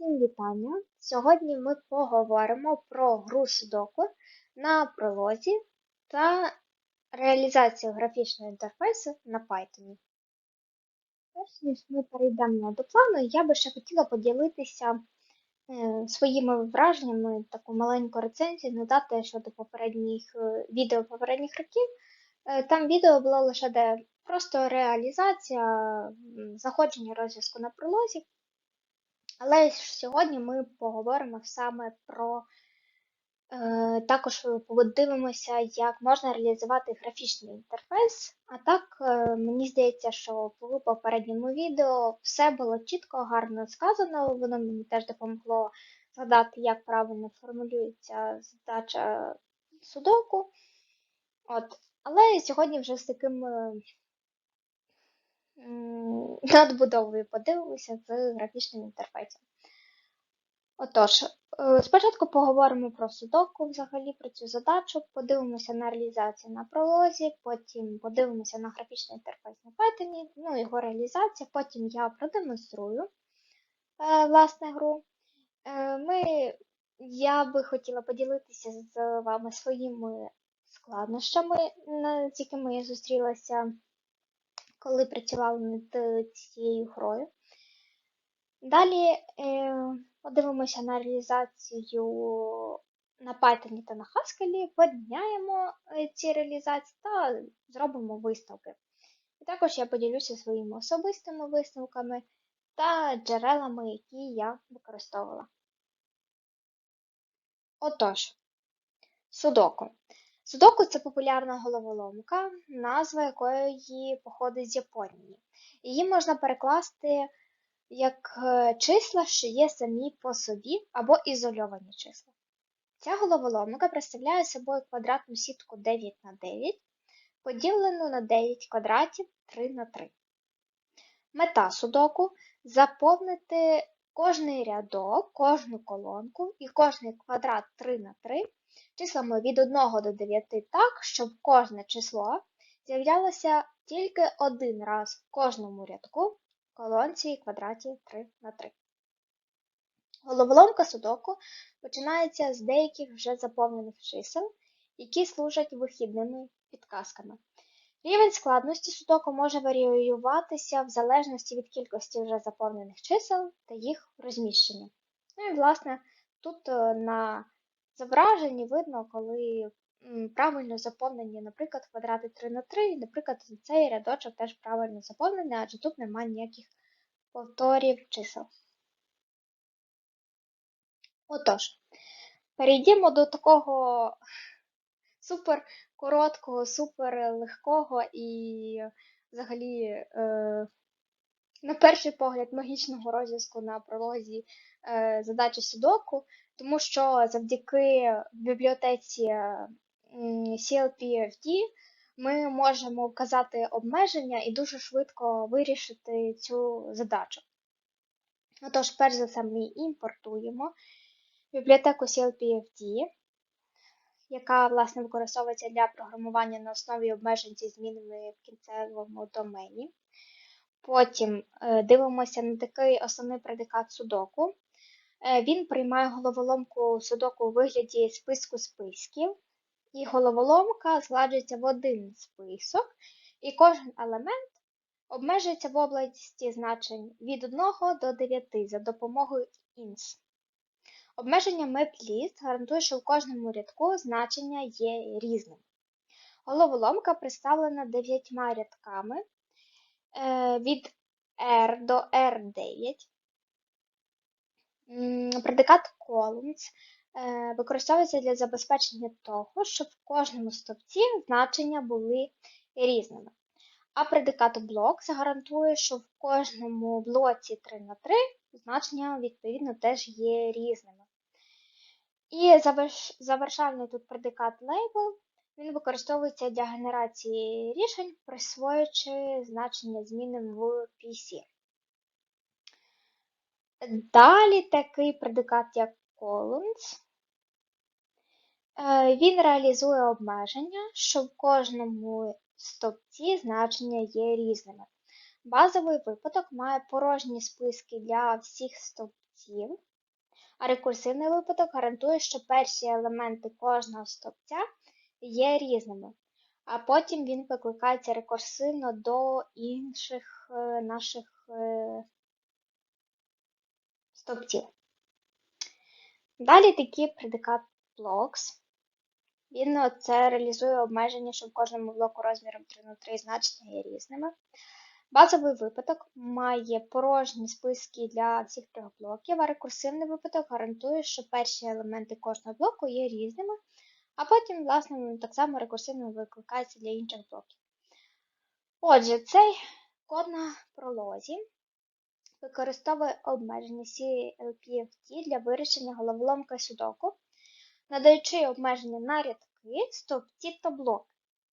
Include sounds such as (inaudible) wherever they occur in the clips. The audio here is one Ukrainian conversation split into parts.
Всім вітання! Сьогодні ми поговоримо про гру Sudoku на пролозі та реалізацію графічного інтерфейсу на Python. Перш ніж ми перейдемо до плану, я би ще хотіла поділитися е, своїми враженнями, таку маленьку рецензію надати щодо попередніх е, відео попередніх років. Е, Там відео було лише де просто реалізація заходження розв'язку на пролозі. Але сьогодні ми поговоримо саме про е, також подивимося, як можна реалізувати графічний інтерфейс. А так, е, мені здається, що в попередньому відео все було чітко, гарно сказано. Воно мені теж допомогло згадати, як правильно формулюється задача судоку. От. Але сьогодні вже з таким е, надбудовою подивимося з графічним інтерфейсом. Отож, е, спочатку поговоримо про судоку, взагалі про цю задачу, подивимося на реалізацію на пролозі, потім подивимося на графічний інтерфейс на Python, ну його реалізація, потім я продемонструю е, власне гру. Е, Ми, я би хотіла поділитися з вами своїми складнощами, з якими я зустрілася, коли працювала над цією грою. Далі е, подивимося на реалізацію на Python та на Haskell, порівняємо е, ці реалізації та зробимо висновки. І також я поділюся своїми особистими висновками та джерелами, які я використовувала. Отож, судоку. Судоку це популярна головоломка, назва якої походить з Японії. Її можна перекласти як е, числа, що є самі по собі або ізольовані числа. Ця головоломка представляє собою квадратну сітку 9 на 9, поділену на 9 квадратів 3 на 3. Мета судоку заповнити кожний рядок, кожну колонку і кожний квадрат 3 на 3 числами від 1 до 9 так, щоб кожне число з'являлося тільки один раз в кожному рядку колонці і квадраті 3 на 3. Головоломка судоку починається з деяких вже заповнених чисел, які служать вихідними підказками. Рівень складності судоку може варіюватися в залежності від кількості вже заповнених чисел та їх розміщення. Ну і, власне, тут е, на зображенні видно, коли правильно заповнені, наприклад, квадрати 3 на 3, і, наприклад, цей рядочок теж правильно заповнений, адже тут немає ніяких повторів чисел. Отож, перейдімо до такого супер короткого, супер легкого і взагалі, е, на перший погляд, магічного розв'язку на пролозі е, задачі Судоку, тому що завдяки бібліотеці CLPFD ми можемо вказати обмеження і дуже швидко вирішити цю задачу. Отож, перш за все, ми імпортуємо бібліотеку CLPFD, яка, власне, використовується для програмування на основі обмежень зі змінами в кінцевому домені. Потім е, дивимося на такий основний предикат судоку. Е, Він приймає головоломку судоку у вигляді списку списків, і головоломка згладжується в один список, і кожен елемент обмежується в області значень від 1 до 9 за допомогою ins. Обмеження MapList гарантує, що в кожному рядку значення є різним. Головоломка представлена 9 рядками е, від R до R9. Предикат columns е, використовується для забезпечення того, щоб в кожному стовпці значення були різними. А предикат blocks гарантує, що в кожному блоці 3 на 3 значення відповідно теж є різними. І завершальний тут предикат label, він використовується для генерації рішень, присвоюючи значення змінним в PC. Далі такий предикат, як columns. Е, Він реалізує обмеження, що в кожному стовпці значення є різними. Базовий випадок має порожні списки для всіх стовпців, а рекурсивний випадок гарантує, що перші елементи кожного стовпця є різними, а потім він викликається рекурсивно до інших е, наших е, стовпців. Далі такий предикат blocks. Він це реалізує обмеження, що в кожному блоку розміром 3 на 3 значення є різними. Базовий випадок має порожні списки для всіх трьох блоків, а рекурсивний випадок гарантує, що перші елементи кожного блоку є різними, а потім, власне, так само рекурсивно викликається для інших блоків. Отже, цей код на пролозі використовує обмеження CLPFT для вирішення головоломки судоку, надаючи обмеження на рядки, стовпці та блоки,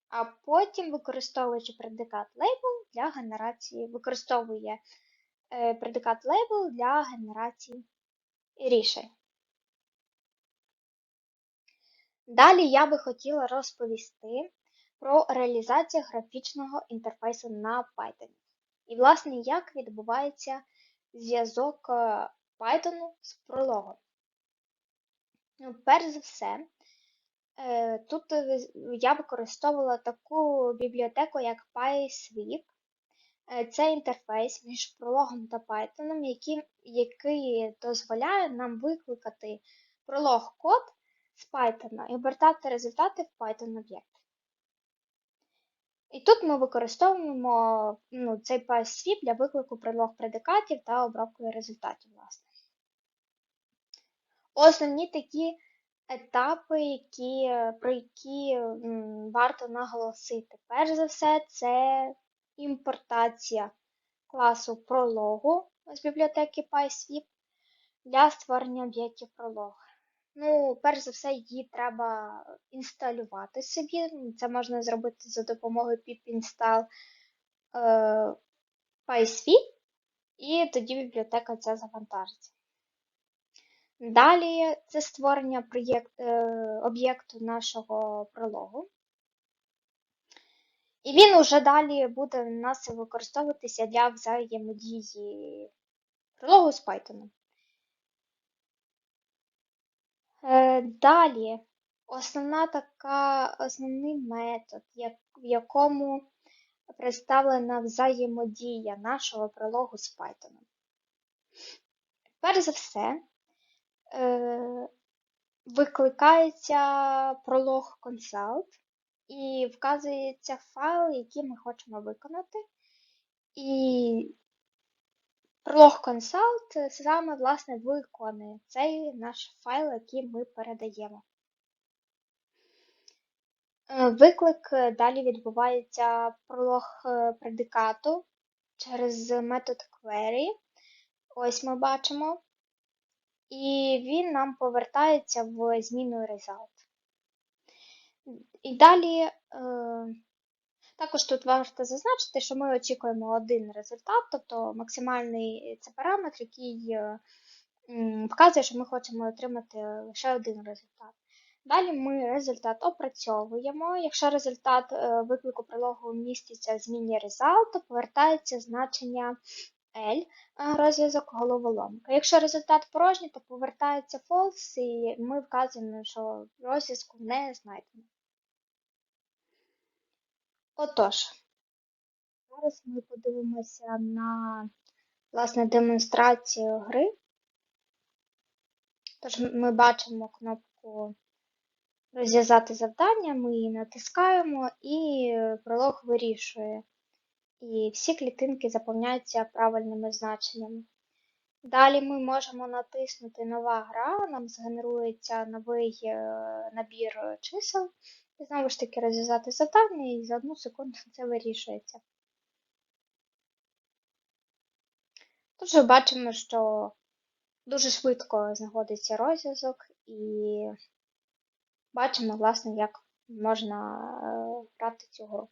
а потім, використовуючи предикат label для генерації, використовує е, предикат label для генерації рішень. Далі я би хотіла розповісти про реалізацію графічного інтерфейсу на Python. І, власне, як відбувається зв'язок е, Python з прологом. Ну, Перш за все, е, тут е, я використовувала таку бібліотеку, як PySweep. Це інтерфейс між прологом та Python, який, який дозволяє нам викликати пролог код з Python і обертати результати в Python об'єкт. І тут ми використовуємо ну, цей PySweep для виклику прилог предикатів та обробки результатів, власне. Основні такі етапи, які, про які варто наголосити. Перш за все, це імпортація класу прологу з бібліотеки PySweep для створення об'єктів пролог. Ну, перш за все, її треба інсталювати собі. Це можна зробити за допомогою pip-install е, PySweep, і тоді бібліотека ця завантажиться. Далі це створення проєкт, е, об'єкту нашого прологу. І він уже далі буде у нас використовуватися для взаємодії прологу з Python. Е, далі, основна така, основний метод, як, в якому представлена взаємодія нашого прологу з Python. Перш за все, е, викликається пролог consult і вказується файл, який ми хочемо виконати. І Prolog Consult саме власне виконує цей наш файл, який ми передаємо. Е, виклик е, далі відбувається пролог е, предикату через метод query. Ось ми бачимо. І він нам повертається в зміну result. І далі також тут варто зазначити, що ми очікуємо один результат, тобто максимальний це параметр, який е, вказує, що ми хочемо отримати лише один результат. Далі ми результат опрацьовуємо. Якщо результат е, виклику прилогу міститься в зміні result, то повертається значення L е, розв'язок головоломка. Якщо результат порожній, то повертається false, і ми вказуємо, що розв'язку не знайдено. Отож, зараз ми подивимося на власне демонстрацію гри. Тож ми бачимо кнопку розв'язати завдання, ми її натискаємо і пролог вирішує. І всі клітинки заповняються правильними значеннями. Далі ми можемо натиснути Нова гра, нам згенерується новий е, набір чисел. І знову ж таки розв'язати завдання і за одну секунду (laughs) це вирішується. Вже бачимо, що дуже швидко знаходиться розв'язок і бачимо, власне, як можна е, грати цю гру.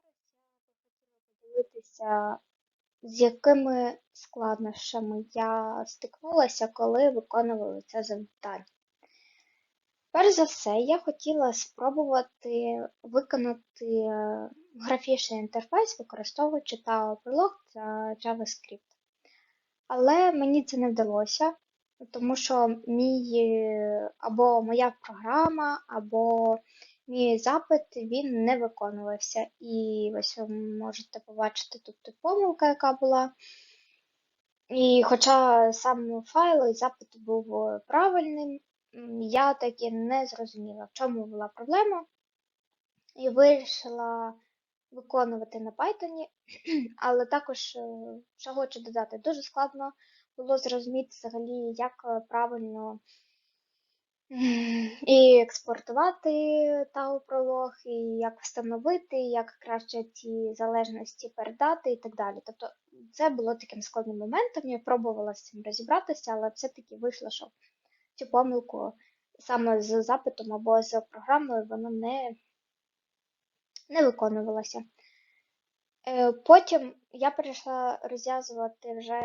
Зараз я би хотіла поділитися з якими складнощами я стикнулася, коли виконувала це завдання. Перш за все, я хотіла спробувати виконати е, графічний інтерфейс, використовуючи TAO-прилог та JavaScript. Але мені це не вдалося, тому що мій е, або моя програма, або мій запит він не виконувався. І ось ви можете побачити тут помилка, яка була. І хоча сам файл і запит був правильним, я таки не зрозуміла, в чому була проблема, і вирішила виконувати на Python, (clears throat) але також, е, що хочу додати, дуже складно було зрозуміти взагалі, як е, правильно і експортувати тау пролог, і як встановити, як краще ці залежності передати і так далі. Тобто це було таким складним моментом. Я пробувала з цим розібратися, але все-таки вийшло, що цю помилку саме з запитом або з програмою вона не, не виконувалася. Е, потім я перейшла розв'язувати вже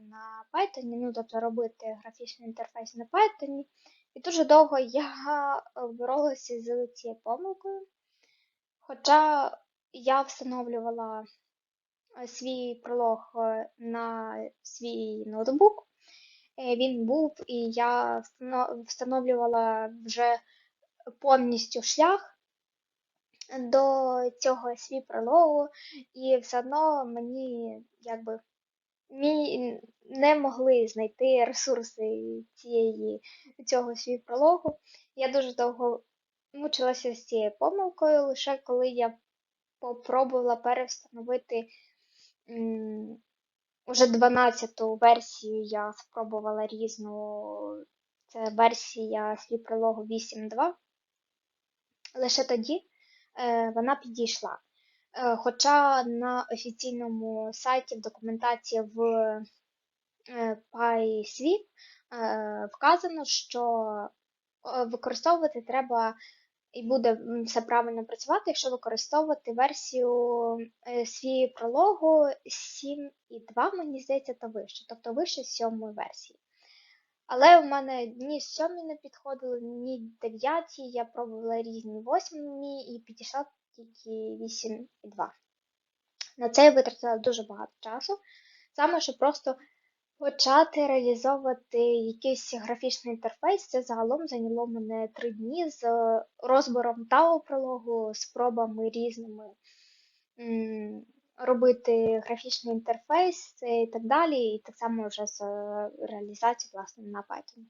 на Python, ну тобто робити графічний інтерфейс на Python. І дуже довго я боролася з цією помилкою. Хоча я встановлювала е, свій пролог е, на свій ноутбук, він був, і я встановлювала вже повністю шлях до цього свій прологу, і все одно мені якби мі не могли знайти ресурси цієї, цього свій прологу. Я дуже довго мучилася з цією помилкою, лише коли я попробувала перевстановити м, уже 12-ту версію, я спробувала різну. Це версія свій прологу 8.2. Лише тоді Е, вона підійшла. Е, хоча на офіційному сайті в документації в е, вказано, що використовувати треба і буде все правильно працювати, якщо використовувати версію свій прологу 7.2, мені здається, та вище, тобто вище 7 версії. Але в мене ні сьомі не підходили, ні дев'яті. Я пробувала різні восьмі і підійшла тільки 8,2. На це я витратила дуже багато часу. Саме, щоб просто почати реалізовувати якийсь графічний інтерфейс, це загалом зайняло мене три дні з розбором тау прологу, спробами різними робити графічний інтерфейс і так далі, і так само вже з реалізацією власне на Python.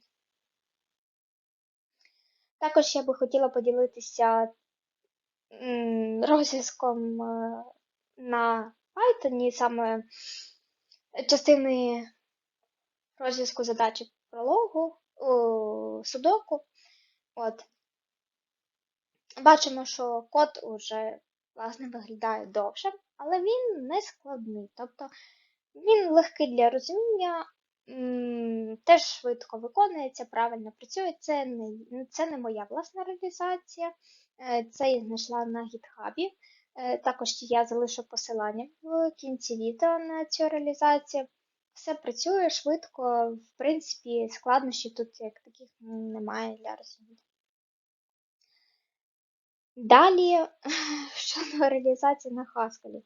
Також я би хотіла поділитися розв'язком е, на Python, саме частини розв'язку задачі прологу, судоку. От. Бачимо, що код уже власне виглядає довше, але він не складний. Тобто він легкий для розуміння, теж швидко виконується, правильно працює. Це не, це не моя власна реалізація, е, це я знайшла на гітхабі. Е, також я залишу посилання в кінці відео на цю реалізацію. Все працює швидко, в принципі, складнощів тут як таких немає для розуміння. Далі (laughs) щодо реалізації на Haskell.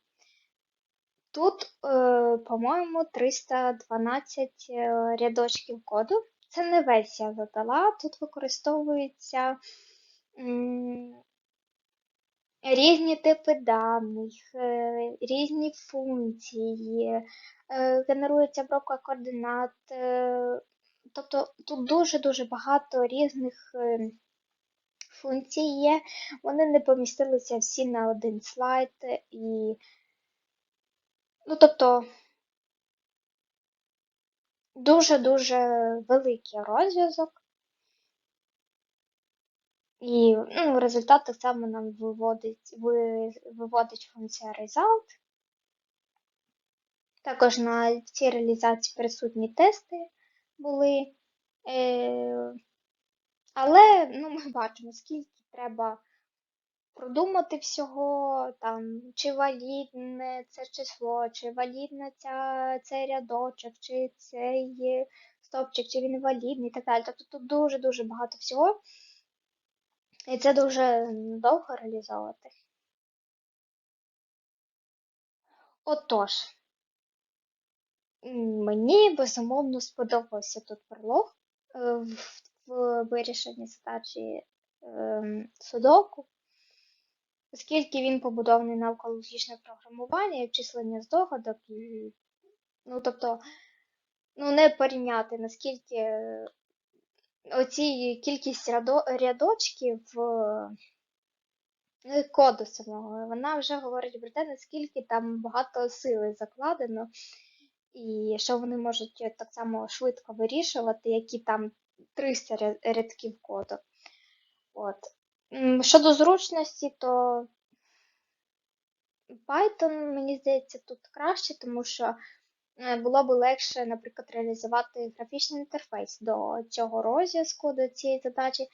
Тут, е, по-моєму, 312 е, рядочків коду. Це не весь я задала. Тут використовуються різні типи даних, е, різні функції, генерується обробка координат. Тобто тут дуже-дуже багато різних функцій є. Вони не помістилися всі на один слайд і Ну, тобто дуже-дуже великий розв'язок. І ну, результат так само нам виводить виводить функція result. Також на цій реалізації присутні тести були. Е, Але ну, ми бачимо, скільки треба продумати всього, там, чи валідне це число, чи валідне ця, цей рядочок, чи цей стопчик, чи він валідний і так далі. Тобто тут дуже-дуже багато всього. І це дуже довго реалізовувати. Отож, мені безумовно сподобався тут пролог е, в, вирішенні задачі ем, судоку, оскільки він побудований навколо логічного програмування і обчислення здогадок, ну, тобто, ну, не порівняти, наскільки е, оці кількість рядочків е, коду самого, вона вже говорить про те, наскільки там багато сили закладено, і що вони можуть так само швидко вирішувати, які там 300 рядків коду. От. Щодо зручності, то Python, мені здається, тут краще, тому що було б легше, наприклад, реалізувати графічний інтерфейс до цього розв'язку, до цієї задачі,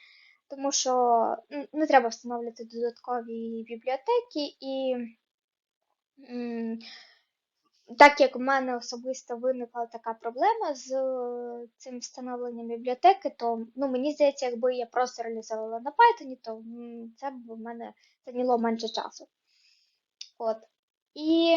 тому що не треба встановлювати додаткові бібліотеки і. Так як в мене особисто виникла така проблема з е, цим встановленням бібліотеки, то ну, мені здається, якби я просто реалізовувала на Python, то це б в мене зайняло менше часу. От. І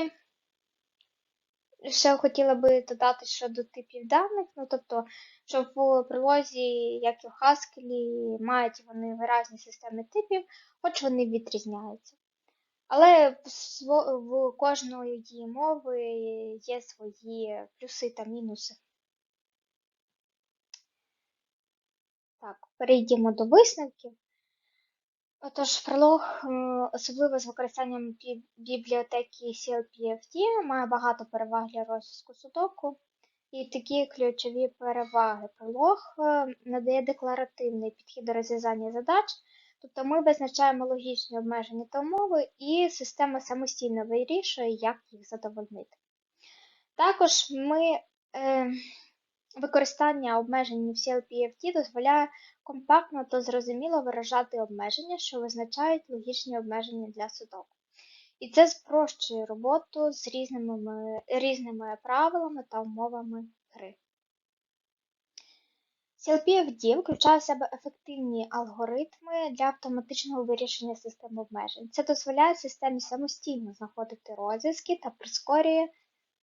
ще хотіла би додати щодо типів даних, ну тобто, що в прилозі, як і в Haskell, мають вони виразні системи типів, хоч вони відрізняються. Але в, кожної мови є свої плюси та мінуси. Так, перейдемо до висновків. Отож, пролог, е, особливо з використанням бібліотеки CLPFT, має багато переваг для розв'язку судоку. І такі ключові переваги. Пролог е, надає декларативний підхід до розв'язання задач, тобто ми визначаємо логічні обмеження та умови, і система самостійно вирішує, як їх задовольнити. Також ми е, використання обмежень в CLPFT дозволяє компактно та зрозуміло виражати обмеження, що визначають логічні обмеження для судоку. І це спрощує роботу з різними, різними правилами та умовами гри. CLPFD включає в себе ефективні алгоритми для автоматичного вирішення систем обмежень. Це дозволяє системі самостійно знаходити розв'язки та прискорює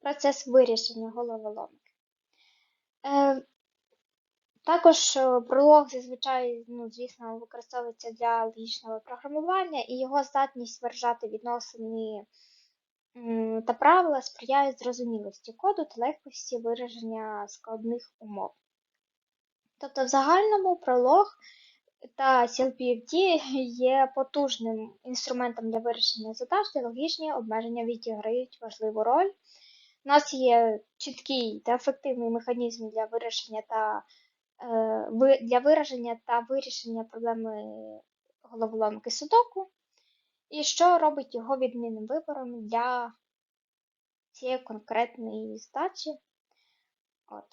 процес вирішення головоломки. Е, також е, пролог зазвичай, ну, звісно, використовується для логічного програмування, і його здатність виражати відносини та правила сприяє зрозумілості коду та легкості вираження складних умов. Тобто, в загальному пролог та CLPFD є потужним інструментом для вирішення задач, де логічні обмеження відіграють важливу роль. У нас є чіткий та ефективний механізм для вирішення та е, для вираження та вирішення проблеми головоломки судоку, і що робить його відмінним вибором для цієї конкретної задачі. От.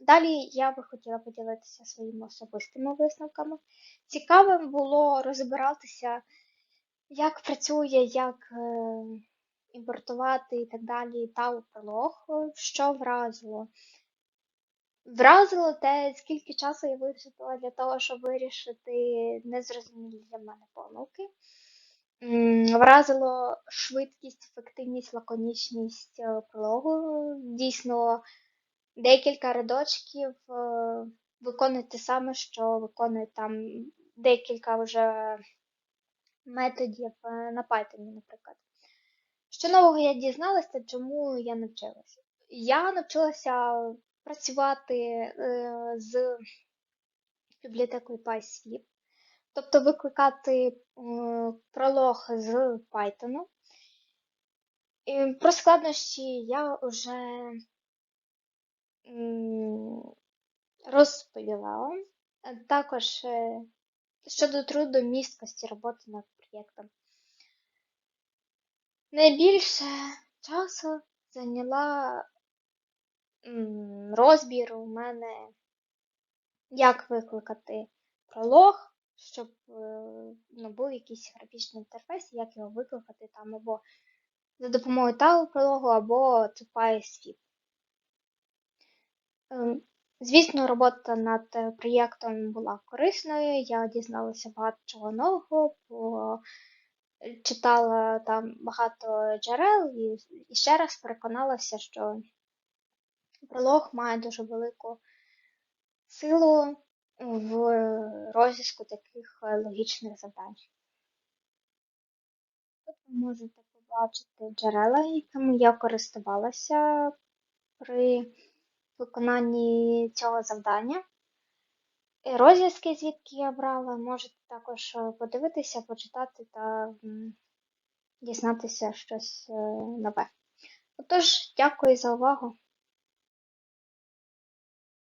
Далі я би хотіла поділитися своїми особистими висновками. Цікавим було розбиратися, як працює, як е, імпортувати і так далі та пролог, що вразило. Вразило те, скільки часу я витратила для того, щоб вирішити незрозумілі для мене помилки. Вразило швидкість, ефективність, лаконічність е, прологу. Дійсно, декілька рядочків е, виконує те саме, що виконує там декілька вже методів е, на Python, наприклад. Що нового я дізналася, чому я навчилася? Я навчилася працювати е, з бібліотекою PySweep, тобто викликати е, пролог з Python. Про складнощі я вже розповіла. Також е, щодо труду місткості роботи над проєктом. Найбільше часу зайняла розбір у мене, як викликати пролог, щоб е, ну, був якийсь графічний інтерфейс, як його викликати там або за допомогою тагу прологу, або PySweep. Ем, Звісно, робота над проєктом була корисною. Я дізналася багато чого нового, бо читала там багато джерел і, і ще раз переконалася, що пролог має дуже велику силу в розв'язку таких логічних завдань. Тут ви можете побачити джерела, якими я користувалася при виконанні цього завдання. Розв'язки, звідки я брала, можете також е, подивитися, почитати та дізнатися щось е, нове. Отож, дякую за увагу.